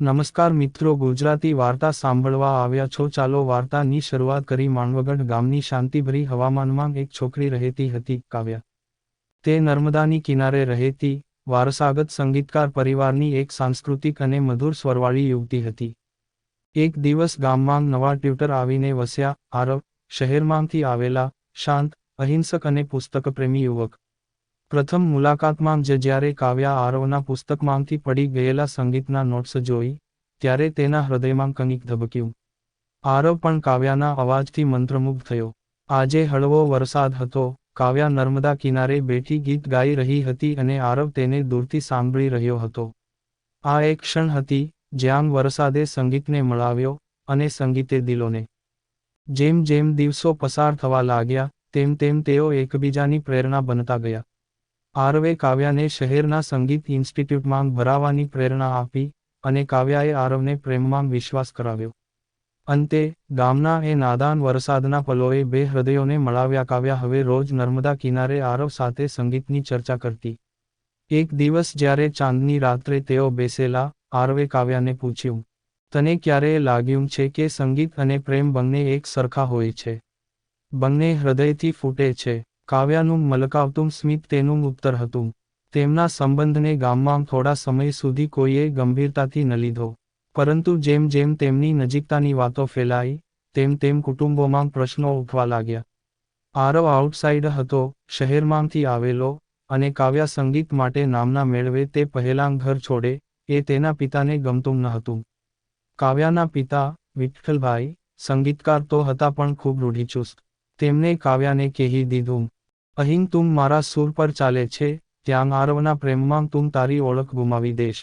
નમસ્કાર મિત્રો, ગુજરાતી વાર્તા સાંભળવા આવ્યા છો. ચાલો વાર્તાની શરૂઆત કરી. માંડવગઢ ગામની શાંતિભરી હવામાનમાં એક છોકરી રહેતી હતી, કાવ્યા. તે નર્મદાની કિનારે રહેતી વારસાગત સંગીતકાર પરિવારની એક સાંસ્કૃતિક અને મધુર સ્વરવાળી યુવતી હતી. એક દિવસ ગામમાં નવા ટ્યુટર આવીને વસ્યા, આરવ, શહેરમાંથી આવેલા શાંત, અહિંસક અને પુસ્તકપ્રેમી યુવક. પ્રથમ મુલાકાતમાં જ જ્યારે કાવ્યા આરવના પુસ્તકમાંથી પડી ગયેલા સંગીતના નોટ્સ જોઈ, ત્યારે તેના હૃદયમાં કંઈક ધબક્યું. આરવ પણ કાવ્યાના અવાજથી મંત્રમુગ્ધ થયો. આજે હળવો વરસાદ હતો, કાવ્યા નર્મદા કિનારે બેઠી ગીત ગાઈ રહી હતી અને આરવ તેને દૂરથી સાંભળી રહ્યો હતો. આ એક ક્ષણ હતી, જ્યાં વરસાદે સંગીતને મળાવ્યો અને સંગીતે દિલોને. જેમ જેમ દિવસો પસાર થવા લાગ્યા, તેમ તેમ તેઓ એકબીજાની પ્રેરણા બનતા ગયા. આરવે કાવ્યાને શહેરના સંગીત ઇન્સ્ટિટ્યૂટમાં ભરાવાની પ્રેરણા આપી અને કાવ્યાએ આરવને પ્રેમમાં વિશ્વાસ કરાવ્યો. અંતે, ગામના એ નાદાન વરસાદના પલોએ બે હૃદયોને મળાવ્યા કાવ્યા હવે રોજ નર્મદા કિનારે આરવ સાથે સંગીતની ચર્ચા કરતી. એક દિવસ જ્યારે ચાંદની રાત્રે તેઓ બેસેલા, આરવે કાવ્યાને પૂછ્યું, તને ક્યારેય લાગ્યું છે કે સંગીત અને પ્રેમ બંને એક સરખા હોય છે? બંને હૃદયથી ફૂટે છે. કાવ્યાનું મલકાવતું સ્મિત તેનું ઉત્તર હતું. તેમના સંબંધને ગામમાં થોડા સમય સુધી કોઈએ ગંભીરતાથી ન લીધો. પરંતુ જેમ જેમ તેમની નજીકતાની વાતો ફેલાઈ, તેમ તેમ કુટુંબોમાં પ્રશ્નો ઉઠવા લાગ્યા. આરવ આઉટસાઇડ હતો, શહેરમાંથી આવેલો, અને કાવ્યા સંગીત માટે નામના મેળવે તે પહેલાં ઘર છોડે, એ તેના પિતાને ગમતું ન હતું. કાવ્યાના પિતા, વિઠ્ઠલભાઈ, સંગીતકાર તો હતા પણ ખૂબ રૂઢિચુસ્ત. તેમને કાવ્યાને કહી દીધું અહીં તું મારા સૂર પર ચાલે છે, ત્યાં આરવના પ્રેમમાં તું તારી ઓળખ ગુમાવી દેશ.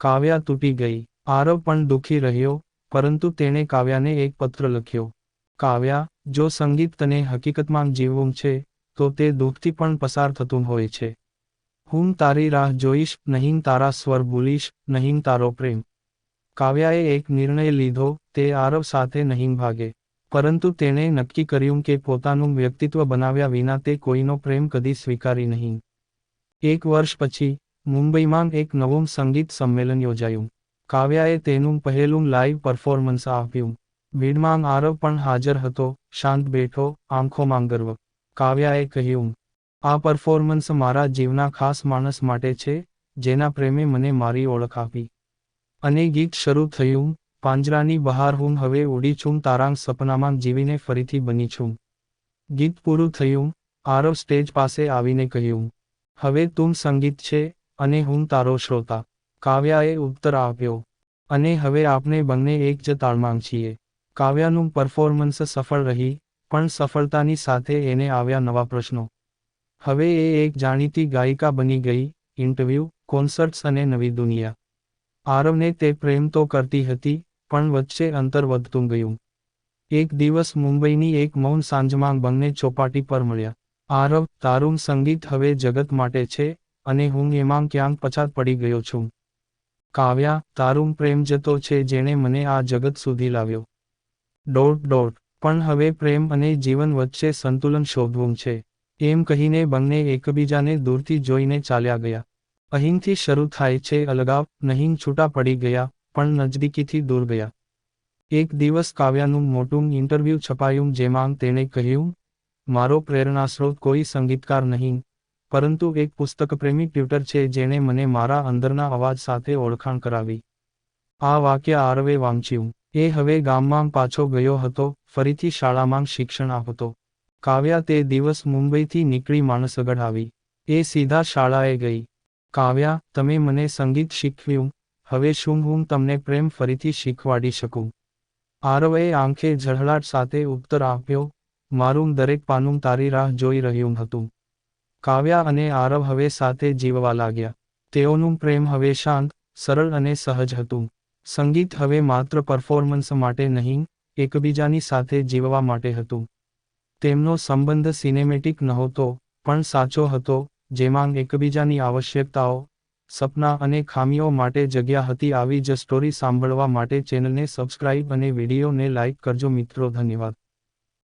કાવ્યા તૂટી ગઈ, આરવ પણ દુઃખી રહ્યો, પરંતુ તેણે કાવ્યાને એક પત્ર લખ્યો. કાવ્યા, જો સંગીત તને હકીકતમાં જીવવું છે, તો તે દુઃખથી પણ પસાર થતું હોય છે. હું તારી રાહ જોઈશ, નહીં તારા સ્વર ભૂલીશ નહીં તારો પ્રેમ. કાવ્યાએ એક નિર્ણય લીધો, તે આરવ સાથે નહીં ભાગે. પરંતુ તેણે નક્કી કર્યું કે પોતાનું વ્યક્તિત્વ બનાવ્યા વિના તે કોઈનો પ્રેમ કદી સ્વીકારી નહીં. એક વર્ષ પછી, મુંબઈમાં એક નવું સંગીત સંમેલન યોજાયું. કાવ્યાએ તેનું પહેલું લાઈવ પરફોર્મન્સ આપ્યું. ભીડમાં આરવ પણ હાજર હતો, શાંત બેઠો, આંખોમાં ગર્વ. કાવ્યાએ કહ્યું, આ પરફોર્મન્સ મારા જીવના ખાસ માણસ માટે છે, જેના પ્રેમે મને મારી ઓળખ આપી. અને ગીત શરૂ થયું પાંજરાની બહાર હું હવે ઉડી છું, તારાંગ સપનામાં જીવીને ફરીથી બની છું. ગીત પૂરું થયું, આરવ સ્ટેજ પાસે આવીને કહ્યું, હવે તું સંગીત છે અને હું તારો શ્રોતા. કાવ્યાએ ઉત્તર આપ્યો, અને હવે આપણે બંને એક જ તાળમાં છીએ. કાવ્યાનું પરફોર્મન્સ સફળ રહી, પણ સફળતાની સાથે એને આવ્યા નવા પ્રશ્નો. હવે એ એક જાણીતી ગાયિકા બની ગઈ, ઇન્ટરવ્યૂ, કોન્સર્ટ્સ અને નવી દુનિયા. આરવને તે પ્રેમ તો કરતી હતી પણ વચ્ચે અંતર વધતું ગયું. એક દિવસ મુંબઈની એક મૌન સાંજમાં બંને ચોપાટી પર મળ્યા. આરવ, તારું સંગીત હવે જગત માટે છે અને હું એમાં ક્યાંક પછાત પડી ગયો છું. કાવ્યા, તારું પ્રેમ જતો છે જેણે મને આ જગત સુધી લાવ્યો. ડોટ ડોટ, પણ હવે પ્રેમ અને જીવન વચ્ચે સંતુલન શોધવું છે. એમ કહીને બંને એકબીજાને દૂરથી જોઈને ચાલ્યા ગયા. અહીંથી શરૂ થાય છે અલગાવ, નહીં છૂટા પડી ગયા પણ નજદીકીથી દૂર ગયા. એક દિવસ કાવ્યાનું મોટું ઇન્ટરવ્યૂ છપાયું જેમાં તેણે કહ્યું, મારો પ્રેરણાસ્રોત કોઈ સંગીતકાર નહીં, પરંતુ એક પુસ્તકપ્રેમી ટ્યુટર છે જેણે મને મારા અંદરના અવાજ સાથે ઓળખાણ કરાવી. આ વાક્ય આરવે વાંચ્યું. એ હવે ગામમાં પાછો ગયો હતો, ફરીથી શાળામાં શિક્ષણ આપતો. કાવ્યા તે દિવસ મુંબઈથી નીકળી માણસગઢ આવી. એ સીધા શાળાએ ગઈ. કાવ્યા, તમે મને સંગીત શીખવ્યું હવે શું હું તમને પ્રેમ ફરીથી શીખવાડી શકું? આરવે આંખે ઝળહળાટ સાથે ઉત્તર આપ્યો, મારું દરેક પાનું તારી રાહ જોઈ રહ્યું હતું. કાવ્યા અને આરવ હવે સાથે જીવવા લાગ્યા. તેઓનું પ્રેમ હવે શાંત, સરળ અને સહજ હતું. સંગીત હવે માત્ર પરફોર્મન્સ માટે નહીં, એકબીજાની સાથે જીવવા માટે હતું. તેમનો સંબંધ સિનેમેટિક નહોતો, પણ સાચો હતો, જેમાં એકબીજાની આવશ્યકતાઓ સપના અને ખામીઓ માટે જગ્યા હતી આવી જ સ્ટોરી સાંભળવા માટે ચેનલને સબસ્ક્રાઇબ અને વિડીયોને લાઇક કરજો મિત્રો, ધન્યવાદ.